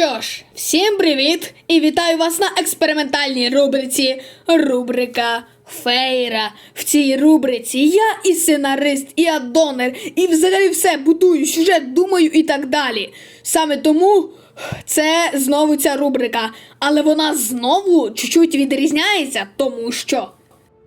Що ж, всім привіт і вітаю вас на експериментальній рубриці Рубрика Фейра. В цій рубриці я і сценарист, і адонер, і взагалі все будую, сюжет, думаю і так далі. Саме тому це знову ця рубрика. Але вона знову чуть-чуть відрізняється, тому що.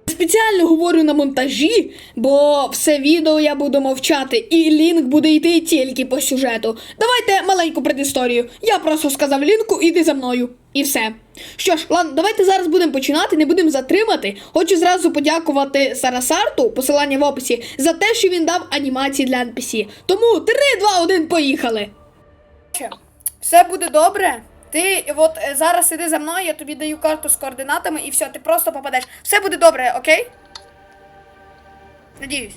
Спеціально говорю на монтажі, бо все відео я буду мовчати, і лінк буде йти тільки по сюжету. Давайте маленьку предісторію. Я просто сказав лінку, іди за мною. І все. Що ж, ладно, давайте зараз будемо починати, не будемо затримати. Хочу зразу подякувати Сарасарту, посилання в описі, за те, що він дав анімації для NPC. Тому 3, 2, 1, поїхали! Все буде добре. Ти от е, зараз іди за мною, я тобі даю карту з координатами і все, ти просто попадеш. Все буде добре, окей? Надіюсь.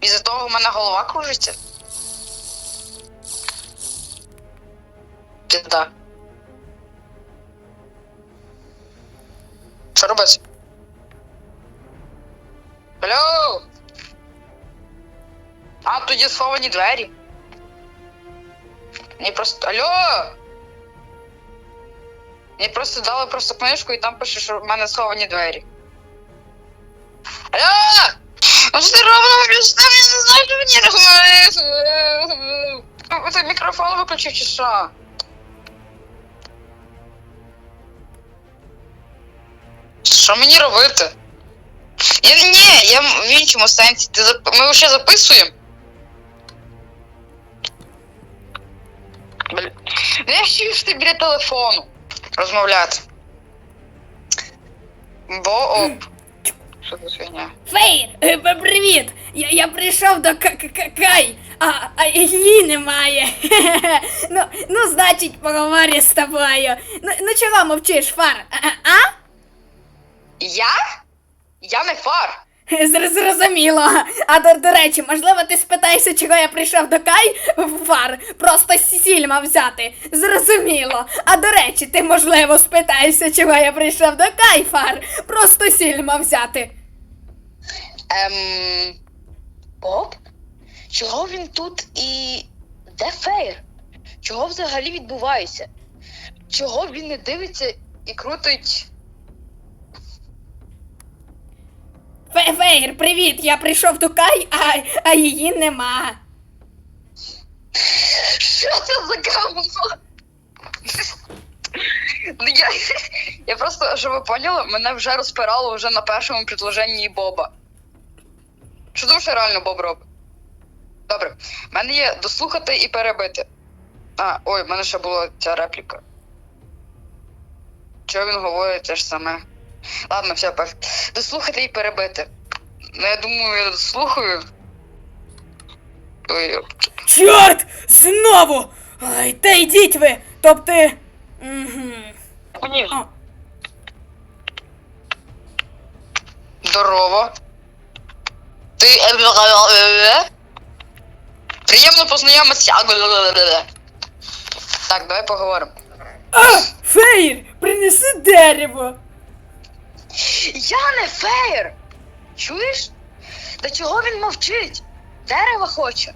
Із-за того в мене голова кружиться. Пізда. Що робити? А, тут є сховані двері. Мені просто. Алло! Мені просто дали просто книжку і там пише, що в мене сховані двері. Алло! Ну що ти робиш? Я не знаю, що мені робити. Ти мікрофон виключив чи що? Що мені робити? Я, ні, я в іншому сенсі. Ти зап... Ми вже записуємо. Бля. Ну ж ти біля телефону розмовляти. Бо оп. Що за фігня? Фейр, е, привіт! Я, я прийшов до К- К- К- Кай, а, а її немає. ну, ну, значить, поговорю з тобою. Ну, ну чого мовчиш, фар? А? а? Я? Я не фар. Зр- Зрозуміло. А до, до речі, можливо, ти спитаєшся, чого я прийшов до Кай в фар. Просто сіль мав взяти. Зрозуміло. А до речі, ти можливо спитаєшся, чого я прийшов до Кай фар. Просто сіль мав взяти. Ем. Боб? Чого він тут і. Де Фейр? Чого взагалі відбувається? Чого він не дивиться і крутить. Фейр, привіт! Я прийшов до Кай, а, а її нема. Що це за говно? Ну, я, я просто, щоб ви поняли, мене вже розпирало вже на першому предложенні Боба. Що що реально Боб робить? Добре, в мене є дослухати і перебити. А, ой, в мене ще була ця репліка. Що він говорить те ж саме? Ладно, все, пофіг. Дослухати і перебити. Ну, я думаю, я дослухаю. Ой, Чорт! Знову! Ай, та йдіть ви! Тобто. Угу. ні. Здорово. Ти. Приємно познайомитися. Так, давай поговоримо. А! Фейр! Принеси дерево! Я не феєр! Чуєш? До чого він мовчить? Дерева хоче.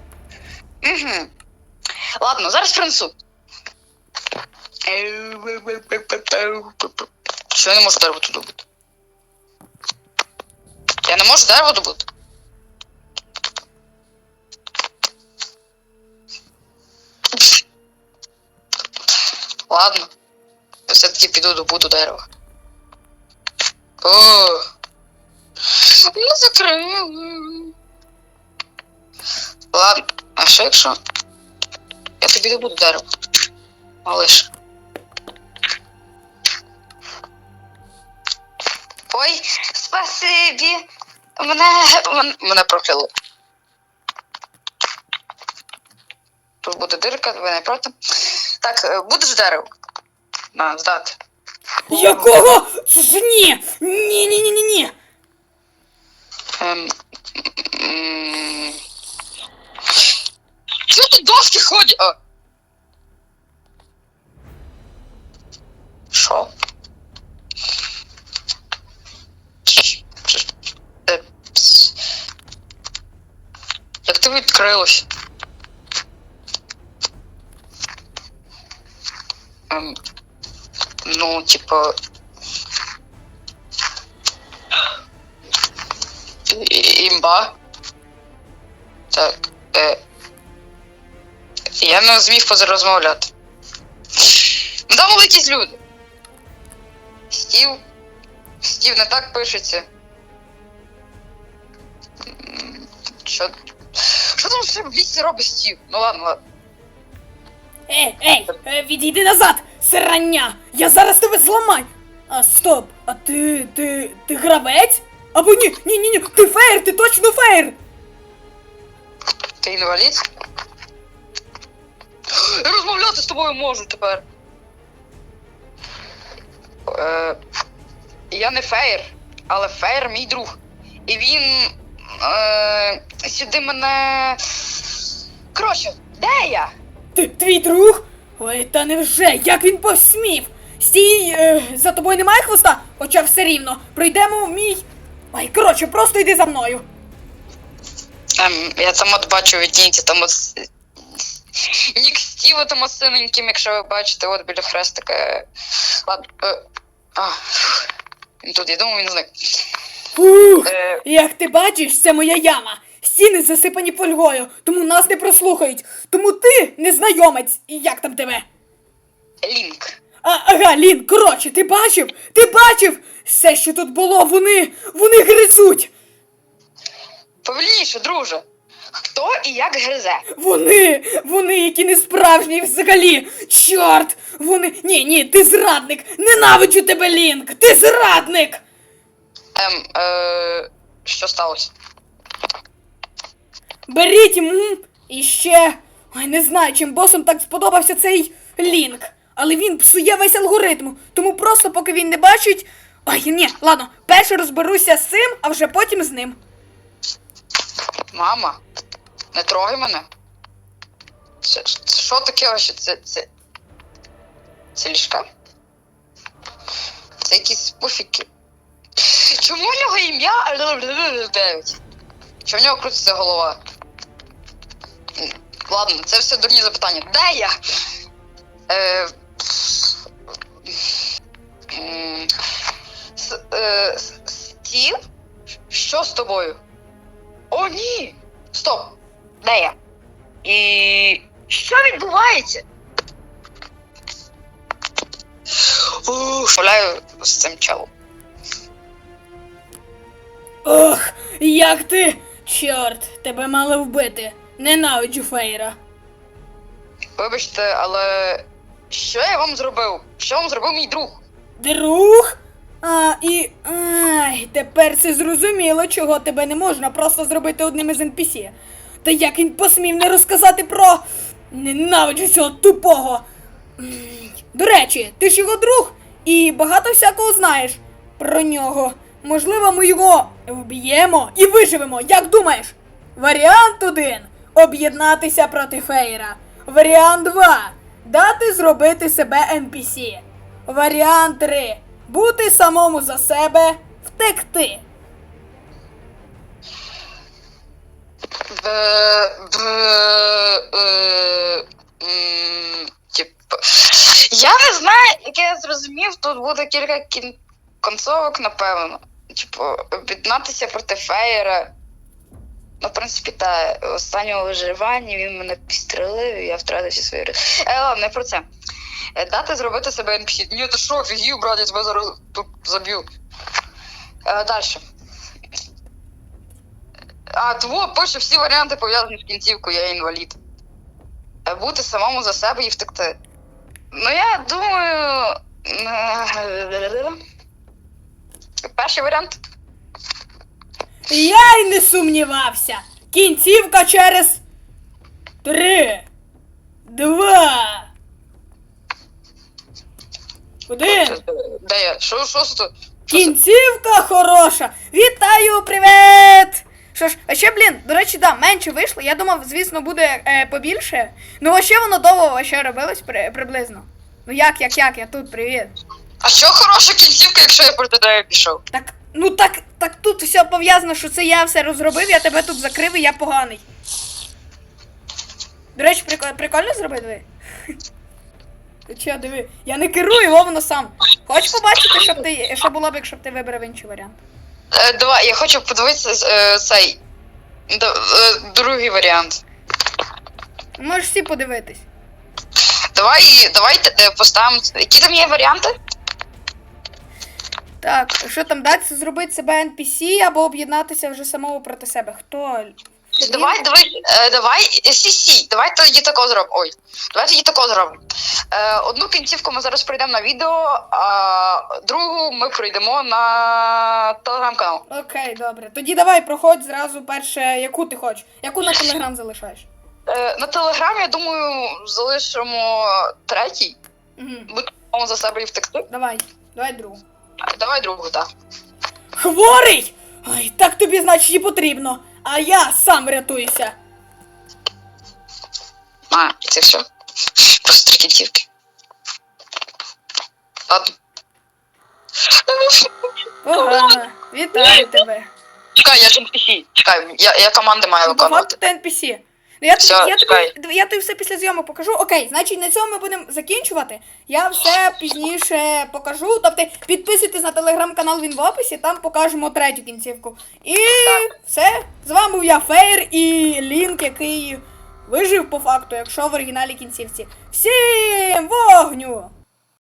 Угу. Ладно, зараз принесу. Що я не можу дерево тут добути? Я не можу дерево добути. Ладно. Все-таки піду добуду дерева. О, не закрили. Ладно, а що якщо? Я тобі добуду дерево. Малиш. Ой, спасибі. Мене, мен- мене прокляли. Тут буде дирка, ви не проти. Так, е, будеш дерево? На, здати. Якого? Це ж ні! Ні, ні, ні, ні, ні. Чого тут доски ходять? А. Що? Е, пс. Як ти відкрилась? Ем, ну, типа. Імба. Так. Е, я не зміг позарозмовляти. Ну там були якісь люди. Стів. Стів не так пишеться. Що? Що там ще в лісі робить Стів? Ну ладно, ладно. Ей, ей, е, відійди назад, срання! Я зараз тебе зламаю! А стоп, а ти. ти. ти гравець? Або ні, ні, ні, ні, ти феєр, ти точно феєр! Ти інвалід? Я розмовляти з тобою можу тепер. Е, я не феєр, але феєр мій друг. І він. Е, сюди мене. Коротше, де я? Ти твій друг? Ой, та невже, як він посмів? Стій, е, за тобою немає хвоста, хоча все рівно. Пройдемо в мій. Ой, коротше, просто йди за мною. Ем, я там от бачу відтінці, там от. с- Нік Стіва там от синеньким, якщо ви бачите, от біля хрестика. Ладно. Е, а, фух. він тут, я думаю, він зник. Фух, Е, як ти бачиш, це моя яма. Стіни засипані фольгою, тому нас не прослухають. Тому ти незнайомець. І як там тебе? Лінк. А, ага, Лін, коротше, ти бачив? Ти бачив? Все, що тут було, вони. вони гризуть. Повільніше, друже. Хто і як гризе? Вони, вони, які не справжні взагалі. Чорт! Вони. Ні, ні, ти зрадник! Ненавиджу тебе, Лінк! Ти зрадник! Ем, е, що сталося? Беріть м, і ще. Ой, не знаю, чим босом так сподобався цей Лінк. Але він псує весь алгоритм. Тому просто поки він не бачить. Ой, ні, ладно, перше розберуся з цим, а вже потім з ним. Мама, не трогай мене. Що таке вообще? Це. це. Це ліжка? Це якісь пуфіки. Чому в нього ім'я 9? Чому в нього крутиться голова? Ладно, це все дурні запитання. Де я? Е, с- е, Стів? Що з тобою? О, ні! Стоп! Де я? І що відбувається? Ух, гуляю з цим челом. Ох, як ти. Чорт, тебе мали вбити. Ненавиджу Фейра. Вибачте, але що я вам зробив? Що вам зробив мій друг? Друг? А, і. Ай, тепер це зрозуміло, чого тебе не можна просто зробити одним із NPC. Та як він посмів не розказати про. Ненавиджу цього тупого. До речі, ти ж його друг і багато всякого знаєш про нього. Можливо, ми його вб'ємо і виживемо, як думаєш? Варіант 1 об'єднатися проти Фейра. Варіант 2 дати зробити себе NPC. Варіант 3 бути самому за себе, втекти. Е... Я не знаю, як я зрозумів, тут буде кілька кін... концовок, напевно. Типу, об'єднатися проти Феєра. Ну, в принципі, та останнього виживання він мене підстрелив, і я втратив всі свої. Е, ладно, не про це. Е, Дати зробити себе NPC. Ні, ти що, офігів, брат, я тебе зараз тут заб'ю. Е, Далі. А, того пише всі варіанти пов'язані з кінцівкою, я інвалід. Е, Бути самому за себе і втекти. Ну, я думаю. е, Перший варіант. Я й не сумнівався. Кінцівка через три, два, один. Де я? Що, що? Що? Кінцівка хороша! Вітаю, привіт! Що ж, а ще, блін, до речі, да, менше вийшло. Я думав, звісно, буде е, побільше. Ну, а ще воно довго ще робилось при, приблизно. Ну як, як, як, я тут, привіт. А що хороша кінцівка, якщо я проти тебе пішов? Так, ну так, так тут все пов'язано, що це я все розробив, я тебе тут закрив і я поганий. До речі, прикольно, прикольно зробити? Ти чого, диви? Я не керую, воно сам. Хочеш побачити, щоб ти, що було б, якщо б ти вибрав інший варіант? Е, давай, я хочу подивитися е, цей. д- е, другий варіант. Можеш всі подивитись. Давай, давайте е, поставимо. Які там є варіанти? Так, що там дати зробити себе NPC або об'єднатися вже самому проти себе? Хто? Давай, давай, е, давай, сі, давай тоді тако зробимо. Ой, давай тоді тако зробимо. Е, одну кінцівку ми зараз пройдемо на відео, а другу ми пройдемо на телеграм-канал. Окей, добре. Тоді давай проходь зразу перше, яку ти хочеш. Яку на телеграм залишаєш? Е, на телеграмі, я думаю, залишимо третій, Угу. будемо за себе і втекти. Давай, давай другу. Давай другу, так. Хворий! Ай, так тобі, значить, і потрібно. А я сам рятуюся. А, і це все. Просто три кінцівки. Ладно. Вітаю тебе. Чекай, я ж NPC. Чекай, я, я команди маю Ну, виконувати. факту ти NPC. Ну, я, Все, я, чекай. тобі, я тобі все після зйомок покажу. Окей, значить на цьому ми будемо закінчувати. Я все пізніше покажу. Тобто підписуйтесь на телеграм-канал, він в описі, там покажемо третю кінцівку. І все. З вами був я Фейр і Лінк, який вижив по факту, якщо в оригіналі кінцівці. Всім вогню!